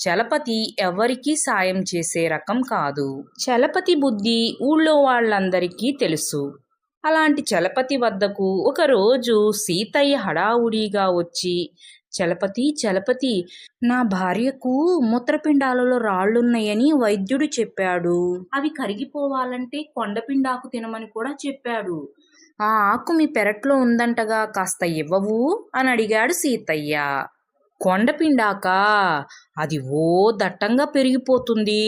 చలపతి ఎవరికీ సాయం చేసే రకం కాదు. చలపతి బుద్ధి ఊళ్ళో వాళ్ళందరికీ తెలుసు. అలాంటి చలపతి వద్దకు ఒకరోజు సీతయ్య హడావుడిగా వచ్చి చలపతి చలపతి నా భార్యకు మూత్రపిండాలలో రాళ్ళున్నాయని వైద్యుడు చెప్పాడు. అవి కరిగిపోవాలంటే కొండపిండాకు తినమని కూడా చెప్పాడు. ఆ ఆకు మీ పెరట్లో ఉందంటగా కాస్త ఇవ్వవు అని అడిగాడు సీతయ్య. కొండపిండాక? అది ఓ దట్టంగా పెరిగిపోతుంది.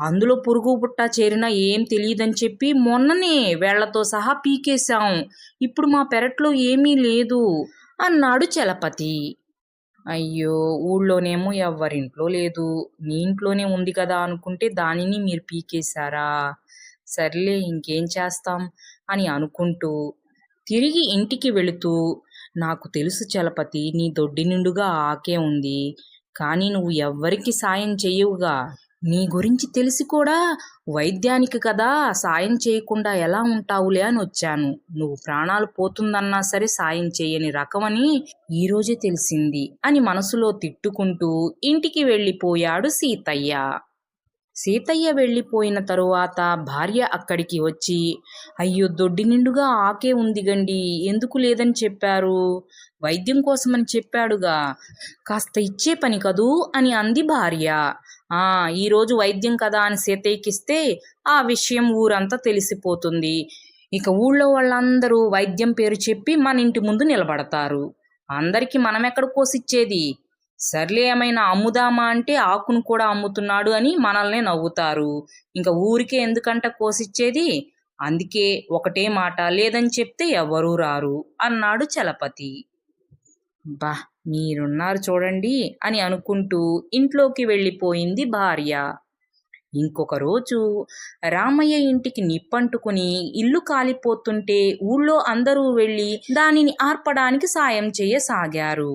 అందులో పురుగు పుట్ట చేరినా ఏం తెలియదని చెప్పి మొన్ననే వేళ్ళతో సహా పీకేశాం. ఇప్పుడు మా పెరట్లో ఏమీ లేదు అన్నాడు చలపతి. అయ్యో ఊళ్ళోనేమో ఎవరింట్లో లేదు. మీ ఇంట్లోనే ఉంది కదా అనుకుంటే దానిని మీరు పీకేశారా? సర్లే ఇంకేం చేస్తాం అని అనుకుంటూ తిరిగి ఇంటికి వెళుతూ నాకు తెలుసు చలపతి నీ దొడ్డి నిండుగా ఆకే ఉంది. కానీ నువ్వు ఎవ్వరికి సాయం చేయవుగా నీ గురించి తెలిసి కూడా వైద్యానికి కదా సాయం చేయకుండా ఎలా ఉంటావులే అని వచ్చాను. నువ్వు ప్రాణాలు పోతుందన్నా సరే సాయం చేయని రకమని ఈరోజే తెలిసింది అని మనసులో తిట్టుకుంటూ ఇంటికి వెళ్ళిపోయాడు సీతయ్య. సీతయ్య వెళ్ళిపోయిన తరువాత భార్య అక్కడికి వచ్చి అయ్యో దొడ్డి నిండుగా ఆకే ఉంది గండి. ఎందుకు లేదని చెప్పారు? వైద్యం కోసమని చెప్పాడుగా. కాస్త ఇచ్చే పని కదూ అని అంది భార్య. ఆ ఈరోజు వైద్యం కదా అని సీతయ్యకిస్తే ఆ విషయం ఊరంతా తెలిసిపోతుంది. ఇక ఊళ్ళో వాళ్ళందరూ వైద్యం పేరు చెప్పి మన ఇంటి ముందు నిలబడతారు. అందరికీ మనం ఎక్కడ కోసిచ్చేది? సర్లే ఏమైనా అమ్ముదామా అంటే ఆకును కూడా అమ్ముతున్నాడు అని మనల్నే నవ్వుతారు. ఇంకా ఊరికే ఎందుకంట కోసిచ్చేది? అందుకే ఒకటే మాట లేదని చెప్తే ఎవరూ రారు అన్నాడు చలపతి. బా మీరున్నారు చూడండి అని అనుకుంటూ ఇంట్లోకి వెళ్ళిపోయింది భార్య. ఇంకొక రోజు రామయ్య ఇంటికి నిప్పంటుకుని ఇల్లు కాలిపోతుంటే ఊళ్ళో అందరూ వెళ్ళి దానిని ఆర్పడానికి సాయం చేయసాగారు.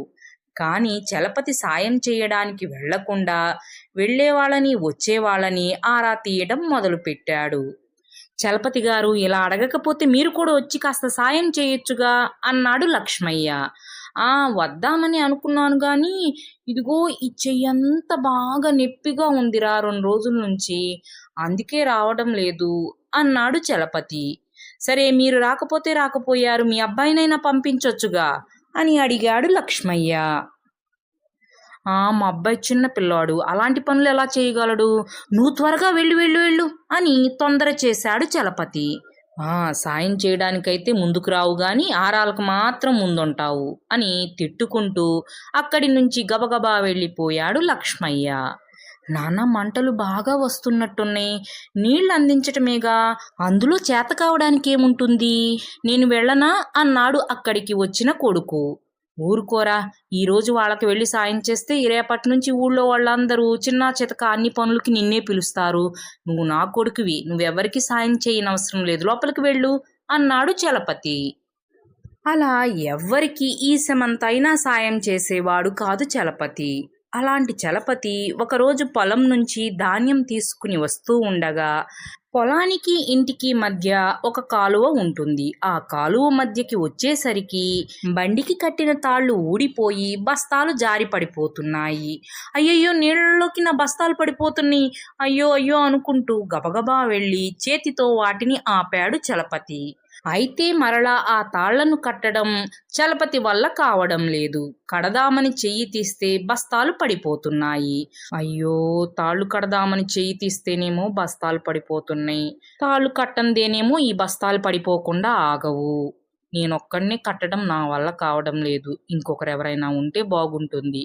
కానీ చలపతి సాయం చేయడానికి వెళ్ళకుండా వెళ్ళేవాళ్ళని వచ్చేవాళ్ళని ఆరా తీయడం మొదలుపెట్టాడు. చలపతి గారు ఇలా అడగకపోతే మీరు కూడా వచ్చి కాస్త సాయం చేయొచ్చుగా అన్నాడు లక్ష్మయ్య. ఆ వద్దామని అనుకున్నాను కానీ ఇదిగో ఈ చెయ్యంత బాగా నొప్పిగా ఉందిరా రెండు రోజుల నుంచి. అందుకే రావడం లేదు అన్నాడు చలపతి. సరే మీరు రాకపోతే రాకపోయారు మీ అబ్బాయినైనా పంపించొచ్చుగా అని అడిగాడు లక్ష్మయ్య. ఆ మా అబ్బాయి చిన్న పిల్లాడు. అలాంటి పనులు ఎలా చేయగలడు? నువ్వు త్వరగా వెళ్ళు వెళ్ళు వెళ్ళు అని తొందర చేశాడు చలపతి. ఆ సాయం చేయడానికైతే ముందుకు రావు గాని ఆరాలకు మాత్రం ముందుంటావు అని తిట్టుకుంటూ అక్కడి నుంచి గబగబా వెళ్ళిపోయాడు లక్ష్మయ్య. నాన్న మంటలు బాగా వస్తున్నట్టున్నాయి. నీళ్ళు అందించటమేగా? అందులో చేత కావడానికి ఏముంటుంది నేను వెళ్ళనా? అన్నాడు అక్కడికి వచ్చిన కొడుకు. ఊరుకోరా ఈరోజు వాళ్ళకి వెళ్ళి సాయం చేస్తే రేపటి నుంచి ఊళ్ళో వాళ్ళందరూ చిన్న చితక అన్ని పనులకి నిన్నే పిలుస్తారు. నువ్వు నా కొడుకువి నువ్వెవరికి సాయం చేయనవసరం లేదు లోపలికి వెళ్ళు అన్నాడు చలపతి. అలా ఎవ్వరికి ఈ సమంతైనా సాయం చేసేవాడు కాదు చలపతి. అలాంటి చలపతి ఒకరోజు పొలం నుంచి ధాన్యం తీసుకుని వస్తూ ఉండగా పొలానికి ఇంటికి మధ్య ఒక కాలువ ఉంటుంది. ఆ కాలువ మధ్యకి వచ్చేసరికి బండికి కట్టిన తాళ్ళు ఊడిపోయి బస్తాలు జారి పడిపోతున్నాయి. అయ్యయ్యో నీళ్ళలోకి నా బస్తాలు పడిపోతున్నాయి. అయ్యో అయ్యో అనుకుంటూ గబగబా వెళ్ళి చేతితో వాటిని ఆపాడు చలపతి. అయితే మరలా ఆ తాళ్ళను కట్టడం చలపతి వల్ల కావడం లేదు. కడదామని చెయ్యి తీస్తే బస్తాలు పడిపోతున్నాయి. అయ్యో తాళ్ళు కడదామని చెయ్యి తీస్తేనేమో బస్తాలు పడిపోతున్నాయి. తాళ్ళు కట్టందేనేమో ఈ బస్తాలు పడిపోకుండా ఆగవు. నేనొక్కడినే కట్టడం నా వల్ల కావడం లేదు. ఇంకొకరు ఎవరైనా ఉంటే బాగుంటుంది.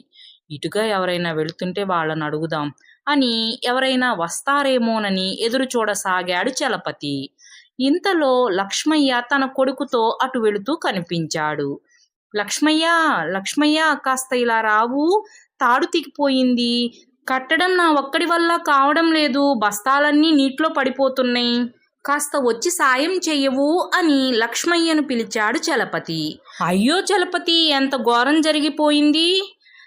ఇటుగా ఎవరైనా వెళుతుంటే వాళ్ళని అడుగుదాం అని ఎవరైనా వస్తారేమోనని ఎదురు చూడసాగాడు చలపతి. ఇంతలో లక్ష్మయ్య తన కొడుకుతో అటు వెళుతూ కనిపించాడు. లక్ష్మయ్య లక్ష్మయ్య కాస్త ఇలా రావు తాడు తిగిపోయింది కట్టడం నా ఒక్కడి వల్ల కావడం లేదు. బస్తాలన్నీ నీటిలో పడిపోతున్నాయి. కాస్త వచ్చి సాయం చెయ్యవు అని లక్ష్మయ్యను పిలిచాడు చలపతి. అయ్యో చలపతి ఎంత ఘోరం జరిగిపోయింది?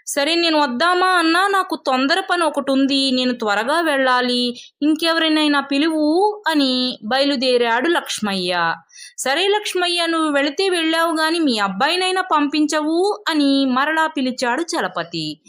సరే నేను వద్దామా అన్నా? నాకు తొందర పని ఒకటి ఉంది నేను త్వరగా వెళ్ళాలి. ఇంకెవరినైనా పిలువు అని బయలుదేరాడు లక్ష్మయ్య. సరే లక్ష్మయ్య నువ్వు వెళితే వెళ్ళావు గాని మీ అబ్బాయినైనా పంపించవు అని మరలా పిలిచాడు చలపతి.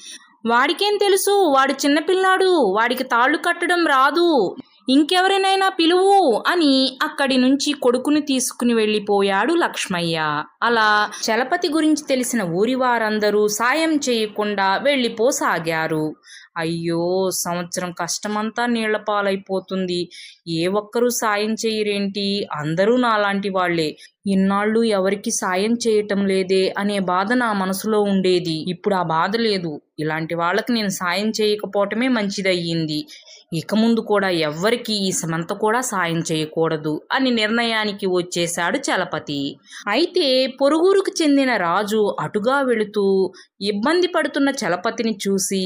వాడికేం తెలుసు? వాడు చిన్నపిల్లాడు వాడికి తాళ్ళు కట్టడం రాదు. ఇంకెవరినైనా పిలువు అని అక్కడి నుంచి కొడుకుని తీసుకుని వెళ్ళిపోయాడు లక్ష్మయ్య. అలా చలపతి గురించి తెలిసిన ఊరి వారందరూ సాయం చేయకుండా వెళ్ళిపోసాగారు. అయ్యో సంవత్సరం కష్టమంతా నీళ్ళ పాలైపోతుంది. ఏ ఒక్కరూ సాయం చేయరేంటి? అందరూ నాలాంటి వాళ్ళే. ఇన్నాళ్ళు ఎవరికి సాయం చేయటం లేదే అనే బాధ నా మనసులో ఉండేది. ఇప్పుడు ఆ బాధ లేదు. ఇలాంటి వాళ్ళకి నేను సాయం చేయకపోవటమే మంచిదయ్యింది. ఇక ముందు కూడా ఎవ్వరికి ఈ సమంత కూడా సాయం చేయకూడదు అని నిర్ణయానికి వచ్చేశాడు చలపతి. అయితే పొరుగురుకు చెందిన రాజు అటుగా వెళుతూ ఇబ్బంది పడుతున్న చలపతిని చూసి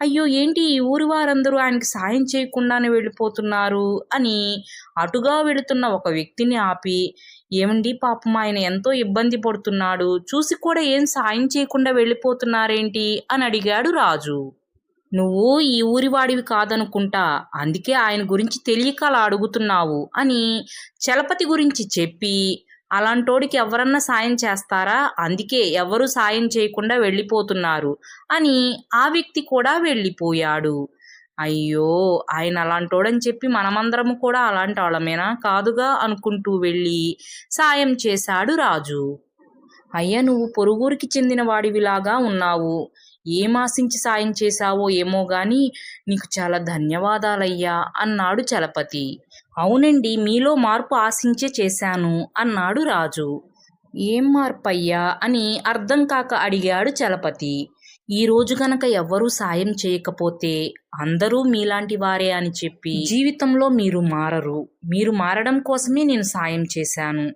అయ్యో ఏంటి ఈ ఊరి వారందరూ ఆయనకి సాయం చేయకుండానే వెళ్ళిపోతున్నారు అని అటుగా వెళుతున్న ఒక వ్యక్తిని ఆపి ఏమండి పాపం ఆయన ఎంతో ఇబ్బంది పడుతున్నాడు చూసి కూడా ఏం సాయం చేయకుండా వెళ్ళిపోతున్నారేంటి అని అడిగాడు రాజు. నువ్వు ఈ ఊరివాడివి కాదనుకుంటా అందుకే ఆయన గురించి తెలియక అలా అడుగుతున్నావు అని చలపతి గురించి చెప్పి అలాంటోడికి ఎవరన్నా సాయం చేస్తారా? అందుకే ఎవరు సాయం చేయకుండా వెళ్ళిపోతున్నారు అని ఆ వ్యక్తి కూడా వెళ్ళిపోయాడు. అయ్యో! ఆయన అలాంటోడని చెప్పి మనమందరము కూడా అలాంటి వాళ్ళమేనా? కాదుగా అనుకుంటూ వెళ్ళి సాయం చేశాడు రాజు. అయ్యా నువ్వు పొరుగురికి చెందిన వాడివిలాగా ఉన్నావు. ఏమాశించి సాయం చేశావో ఏమో గాని నీకు చాలా ధన్యవాదాలయ్యా అన్నాడు చలపతి. అవునండి మీలో మార్పు ఆశించే చేశాను అన్నాడు రాజు. ఏం మార్పయ్యా అని అర్థం కాక అడిగాడు చలపతి. ఈరోజు గనక ఎవ్వరూ సాయం చేయకపోతే అందరూ మీలాంటి వారే అని చెప్పి జీవితంలో మీరు మారరు. మీరు మారడం కోసమే నేను సాయం చేశాను.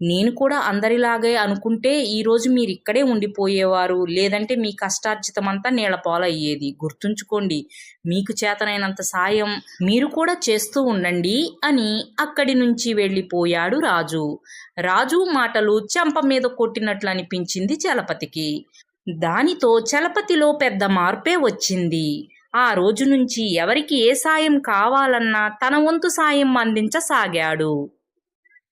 నేను కూడా అందరిలాగే అనుకుంటే ఈరోజు మీరు ఇక్కడే ఉండిపోయేవారు. లేదంటే మీ కష్టార్జితం అంతా నీళ్ళ పాలయ్యేది. గుర్తుంచుకోండి మీకు చేతనైనంత సాయం మీరు కూడా చేస్తూ ఉండండి అని అక్కడి నుంచి వెళ్ళిపోయాడు రాజు. రాజు మాటలు చెంప మీద కొట్టినట్లు అనిపించింది చలపతికి. దానితో చలపతిలో పెద్ద మార్పే వచ్చింది. ఆ రోజు నుంచి ఎవరికి ఏ సాయం కావాలన్నా తన వంతు సాయం అందించసాగాడు.